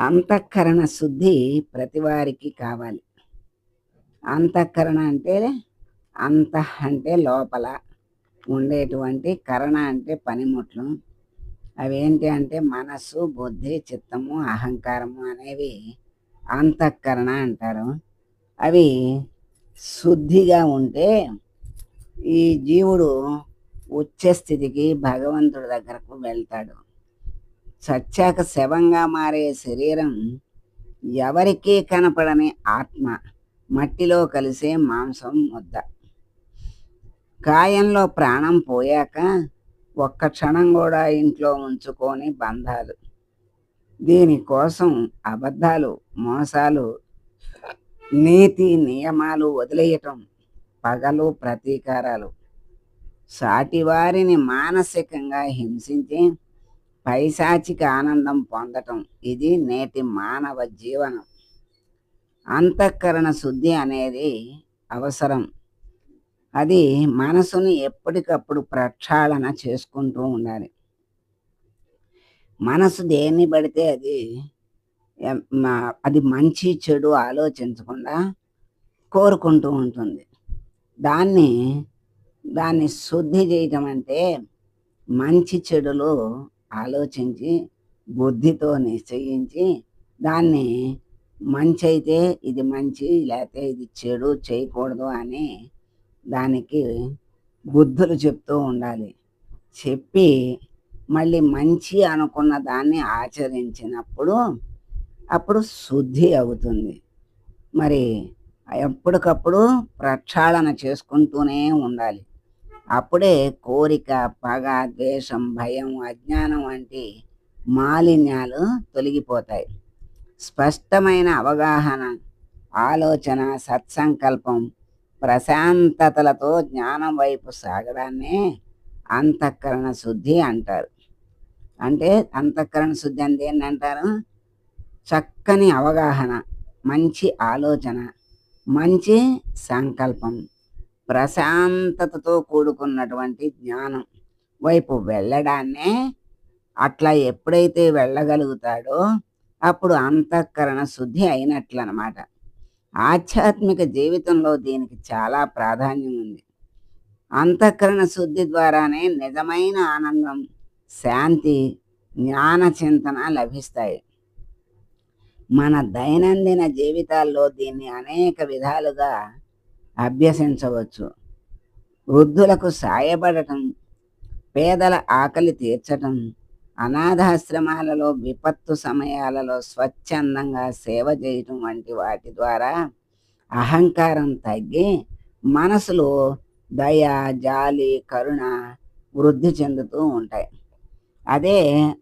అంతఃకరణ శుద్ధి ప్రతివారికి కావాలి. అంతఃకరణ అంటే అంత అంటే లోపల ఉండేటువంటి కరణ అంటే పనిముట్లు. అవేంటి అంటే మనస్సు బుద్ధి చిత్తము అహంకారము అనేవి అంతఃకరణ అంటారు. అవి శుద్ధిగా ఉంటే ఈ జీవుడు ఉచ్చస్థితికి భగవంతుడి దగ్గరకు వెళ్తాడు. చచ్చాక శవంగా మారే శరీరం ఎవరికీ కనపడని ఆత్మ. మట్టిలో కలిసే మాంసం ముద్ద. కాయంలో ప్రాణం పోయాక ఒక్క క్షణం కూడా ఇంట్లో ఉంచుకొని బంధాలు. దీనికోసం అబద్ధాలు మోసాలు నీతి నియమాలు వదిలేయటం పగలు ప్రతీకారాలు. సాటివారిని మానసికంగా హింసించి పైశాచిక ఆనందం పొందటం. ఇది నేటి మానవ జీవనం. అంతఃకరణ శుద్ధి అనేది అవసరం. అది మనసుని ఎప్పటికప్పుడు ప్రక్షాళన చేసుకుంటూ ఉండాలి. మనసు దేన్ని పడితే అది అది మంచి చెడు ఆలోచించకుండా కోరుకుంటూ ఉంటుంది. దాన్ని దాన్ని శుద్ధి చేయటం అంటే మంచి చెడులు ఆలోచించి బుద్ధితో నిశ్చయించి దాన్ని మంచి అయితే ఇది మంచి లేకపోతే ఇది చెడు చేయకూడదు అని దానికి బుద్ధులు చెప్తూ ఉండాలి. చెప్పి మళ్ళీ మంచి అనుకున్న దాన్ని ఆచరించినప్పుడు అప్పుడు శుద్ధి అవుతుంది. మరి ఎప్పటికప్పుడు ప్రక్షాళన చేసుకుంటూనే ఉండాలి. అప్పుడే కోరిక పగ ద్వేషం భయం అజ్ఞానం వంటి మాలిన్యాలు తొలగిపోతాయి. స్పష్టమైన అవగాహన ఆలోచన సత్సంకల్పం ప్రశాంతతలతో జ్ఞానం వైపు సాగడాన్నే అంతఃకరణ శుద్ధి అంటారు. అంటే అంతఃకరణ శుద్ధి అంటే ఏంటంటారు చక్కని అవగాహన మంచి ఆలోచన మంచి సంకల్పం. ప్రశాంతతతో కూడుకున్నటువంటి జ్ఞానం. వైపు వెళ్ళడాన్నే అట్లా ఎప్పుడైతే వెళ్ళగలుగుతాడో అప్పుడు అంతఃకరణ శుద్ధి అయినట్లనమాట. ఆధ్యాత్మిక జీవితంలో దీనికి చాలా ప్రాధాన్యం ఉంది. అంతఃకరణ శుద్ధి ద్వారానే నిజమైన ఆనందం శాంతి జ్ఞాన చింతన లభిస్తాయి. మన దైనందిన జీవితాల్లో దీన్ని అనేక విధాలుగా అభ్యసించవచ్చు. వృద్ధులకు సాయపడటం పేదల ఆకలి తీర్చటం అనాథాశ్రమాలలో విపత్తు సమయాలలో స్వచ్ఛందంగా సేవ చేయటం వంటి వాటి ద్వారా అహంకారం తగ్గి మనసులో దయ జాలి కరుణ వృద్ధి చెందుతూ ఉంటాయి. అదే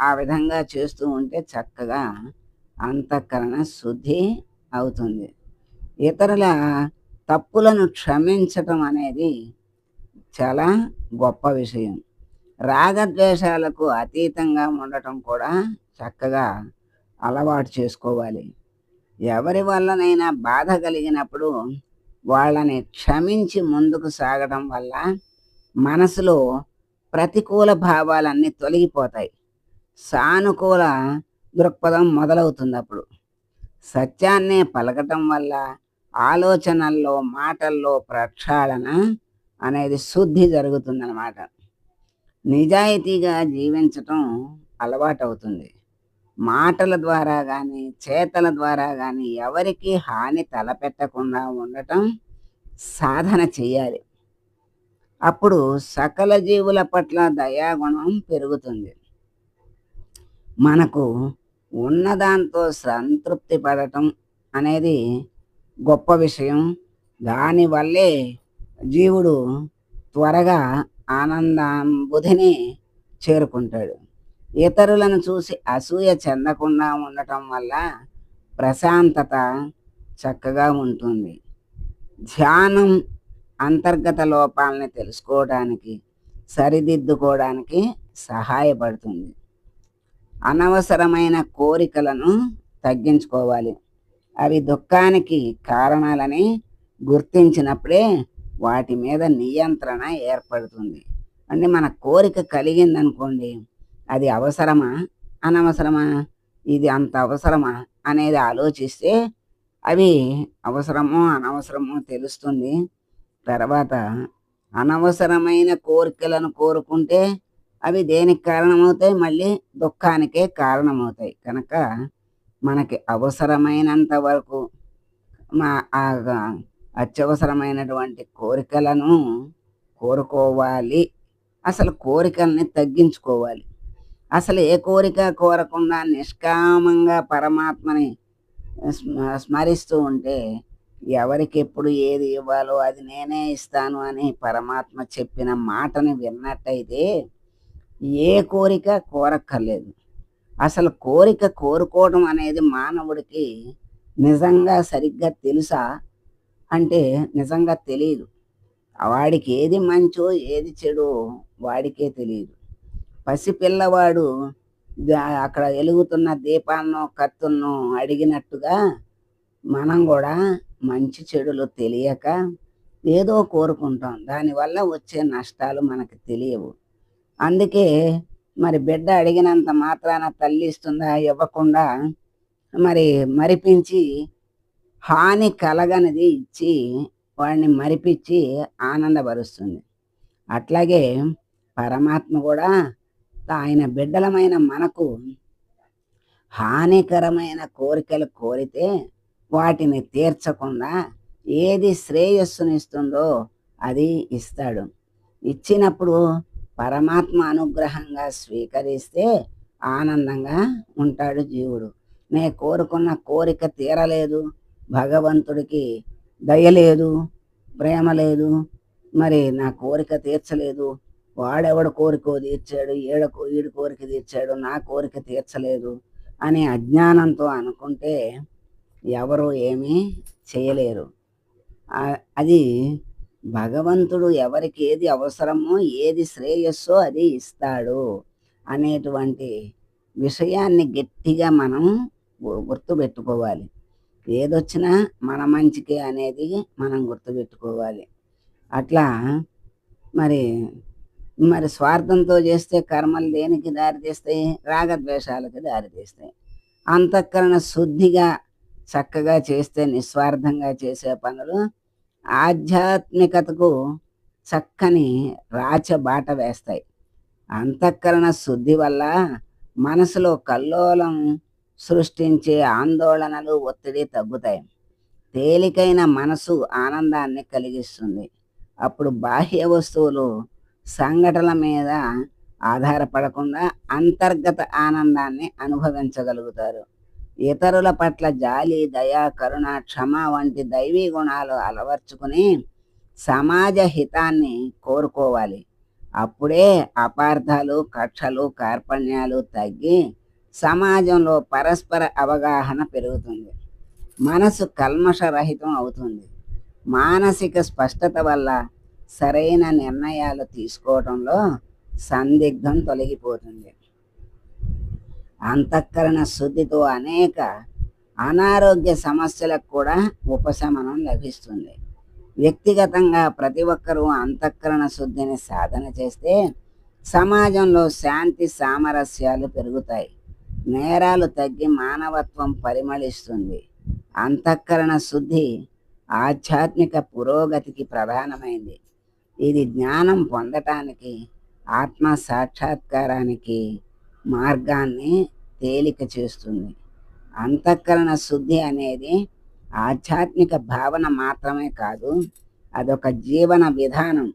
ఆ విధంగా చేస్తూ ఉంటే చక్కగా అంతఃకరణ శుద్ధి అవుతుంది. ఇతరుల తప్పులను క్షమించటం అనేది చాలా గొప్ప విషయం. రాగద్వేషాలకు అతీతంగా ఉండటం కూడా చక్కగా అలవాటు చేసుకోవాలి. ఎవరి వల్లనైనా బాధ కలిగినప్పుడు వాళ్ళని క్షమించి ముందుకు సాగడం వల్ల మనసులో ప్రతికూల భావాలన్నీ తొలగిపోతాయి. సానుకూల దృక్పథం మొదలవుతుంది అప్పుడు. సత్యాన్నే పలకటం వల్ల ఆలోచనల్లో మాటల్లో ప్రక్షాళన అనేది శుద్ధి జరుగుతుందన్నమాట. నిజాయితీగా జీవించటం అలవాటవుతుంది. మాటల ద్వారా కానీ చేతల ద్వారా కానీ ఎవరికి హాని తలపెట్టకుండా ఉండటం సాధన చేయాలి అప్పుడు సకల జీవుల పట్ల దయాగుణం పెరుగుతుంది. మనకు ఉన్నదాంతో సంతృప్తి పడటం అనేది గొప్ప విషయం. దానివల్లే జీవుడు త్వరగా ఆనందాంబుధిని చేరుకుంటాడు. ఇతరులను చూసి అసూయ చెందకుండా ఉండటం వల్ల ప్రశాంతత చక్కగా ఉంటుంది. ధ్యానం అంతర్గత లోపాలని తెలుసుకోవడానికి సరిదిద్దుకోవడానికి సహాయపడుతుంది. అనవసరమైన కోరికలను తగ్గించుకోవాలి. అవి దుఃఖానికి కారణాలని గుర్తించినప్పుడే వాటి మీద నియంత్రణ ఏర్పడుతుంది. అంటే మన కోరిక కలిగిందనుకోండి అది అవసరమా? అనవసరమా? ఇది అంత అవసరమా? అనేది ఆలోచిస్తే అవి అవసరమో అనవసరమో తెలుస్తుంది. తర్వాత అనవసరమైన కోరికలను కోరుకుంటే అవి దేనికి కారణమవుతాయి? మళ్ళీ దుఃఖానికే కారణమవుతాయి. కనుక మనకి అవసరమైనంత వరకు మా అత్యవసరమైనటువంటి కోరికలను కోరుకోవాలి. అసలు కోరికల్ని తగ్గించుకోవాలి. అసలు ఏ కోరిక కోరకుండా నిష్కామంగా పరమాత్మని స్మ- స్మరిస్తూ ఉంటే ఎవరికి ఎప్పుడు ఏది ఇవ్వాలో అది నేనే ఇస్తాను అని పరమాత్మ చెప్పిన మాటని విన్నట్టయితే ఏ కోరిక కోరక్కర్లేదు. అసలు కోరిక కోరుకోవడం అనేది మానవుడికి నిజంగా సరిగ్గా తెలుసా? అంటే నిజంగా తెలియదు వాడికి ఏది మంచో ఏది చెడో వాడికే తెలియదు పసిపిల్లవాడు అక్కడ వెలుగుతున్న దీపాన్నో కత్తున్నో అడిగినట్టుగా మనం కూడా మంచి చెడులు తెలియక ఏదో కోరుకుంటాం. దానివల్ల వచ్చే నష్టాలు మనకు తెలియవు. అందుకే మరి బిడ్డ అడిగినంత మాత్రాన తల్లి ఇస్తుందా ఇవ్వకుండా మరి మరిపించి హాని కలగనిది ఇచ్చి వాడిని మరిపించి ఆనందపరుస్తుంది. అట్లాగే పరమాత్మ కూడా ఆయన బిడ్డలమైన మనకు హానికరమైన కోరికలు కోరితే వాటిని తీర్చకుండా ఏది శ్రేయస్సునిస్తుందో అది ఇస్తాడు. ఇచ్చినప్పుడు పరమాత్మ అనుగ్రహంగా స్వీకరిస్తే ఆనందంగా ఉంటాడు జీవుడు. నే కోరుకున్న కోరిక తీరలేదు. భగవంతుడికి దయ లేదు ప్రేమ లేదు. మరి నా కోరిక తీర్చలేదు. వాడెవడు కోరిక తీర్చాడు ఏడ ఈడు కోరిక తీర్చాడు నా కోరిక తీర్చలేదు అనే అజ్ఞానంతో అనుకుంటే ఎవరు ఏమీ చేయలేరు. అది భగవంతుడు ఎవరికి ఏది అవసరమో ఏది శ్రేయస్సో అది ఇస్తాడు అనేటువంటి విషయాన్ని గట్టిగా మనం గుర్తుపెట్టుకోవాలి. ఏదొచ్చినా మన మంచికే అనేది మనం గుర్తుపెట్టుకోవాలి. అట్లా మరి మరి స్వార్థంతో చేస్తే కర్మలు దేనికి దారితీస్తాయి? రాగద్వేషాలకు దారితీస్తాయి. అంతఃకరణ శుద్ధిగా చక్కగా చేస్తే నిస్వార్థంగా చేసే పనులు ఆధ్యాత్మికతకు చక్కని రాచబాట వేస్తాయి. అంతఃకరణ శుద్ధి వల్ల మనసులో కల్లోలం సృష్టించే ఆందోళనలు ఒత్తిడి తగ్గుతాయి. తేలికైన మనసు ఆనందాన్ని కలిగిస్తుంది. అప్పుడు బాహ్య వస్తువులు సంఘటనల మీద ఆధారపడకుండా అంతర్గత ఆనందాన్ని అనుభవించగలుగుతారు. ఇతరుల పట్ల జాలి దయ కరుణ క్షమ వంటి దైవీ గుణాలు అలవర్చుకుని సమాజ హితాన్ని కోరుకోవాలి. అప్పుడే అపార్థాలు కక్షలు కార్పణ్యాలు తగ్గి సమాజంలో పరస్పర అవగాహన పెరుగుతుంది. మనసు కల్మషరహితం అవుతుంది. మానసిక స్పష్టత వల్ల సరైన నిర్ణయాలు తీసుకోవడంలో సందిగ్ధం తొలగిపోతుంది. అంతఃకరణ శుద్ధితో అనేక అనారోగ్య సమస్యలకు కూడా ఉపశమనం లభిస్తుంది. వ్యక్తిగతంగా ప్రతి ఒక్కరూ అంతఃకరణ శుద్ధిని సాధన చేస్తే సమాజంలో శాంతి సామరస్యాలు పెరుగుతాయి. నేరాలు తగ్గి మానవత్వం పరిమళిస్తుంది. అంతఃకరణ శుద్ధి ఆధ్యాత్మిక పురోగతికి ప్రధానమైంది. ఇది జ్ఞానం పొందటానికి ఆత్మ సాక్షాత్కారానికి మార్గాన్ని తేలిక చేస్తుంది. అంతఃకరణ శుద్ధి అనేది ఆధ్యాత్మిక భావన మాత్రమే కాదు అదొక జీవన విధానం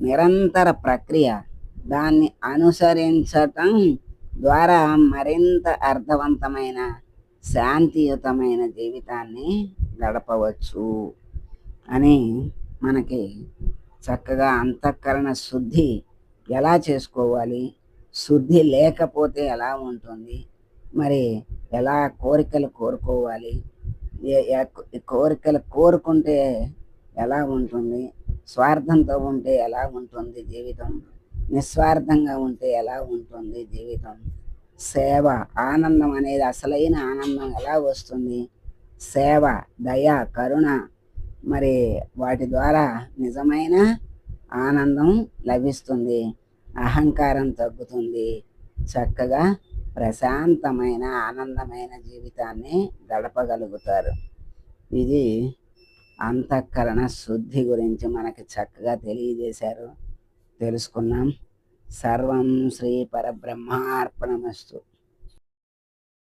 నిరంతర ప్రక్రియ. దాన్ని అనుసరించటం ద్వారా మరింత అర్థవంతమైన శాంతియుతమైన జీవితాన్ని గడపవచ్చు అని మనకి చక్కగా అంతఃకరణ శుద్ధి ఎలా చేసుకోవాలి? శుద్ధి లేకపోతే ఎలా ఉంటుంది? మరి ఎలా కోరికలు కోరుకోవాలి? కోరికలు కోరుకుంటే ఎలా ఉంటుంది? స్వార్థంతో ఉంటే ఎలా ఉంటుంది జీవితం? నిస్వార్థంగా ఉంటే ఎలా ఉంటుంది జీవితం? సేవ ఆనందం అనేది అసలైన ఆనందం ఎలా వస్తుంది? సేవ దయ కరుణ మరి వాటి ద్వారా నిజమైన ఆనందం లభిస్తుంది. అహంకారం తగ్గుతుంది. చక్కగా ప్రశాంతమైన ఆనందమైన జీవితాన్ని గడపగలుగుతారు. ఇది అంతఃకరణ శుద్ధి గురించి మనకి చక్కగా తెలియజేశారు. తెలుసుకున్నాం. సర్వం శ్రీ పరబ్రహ్మార్పణమస్తు.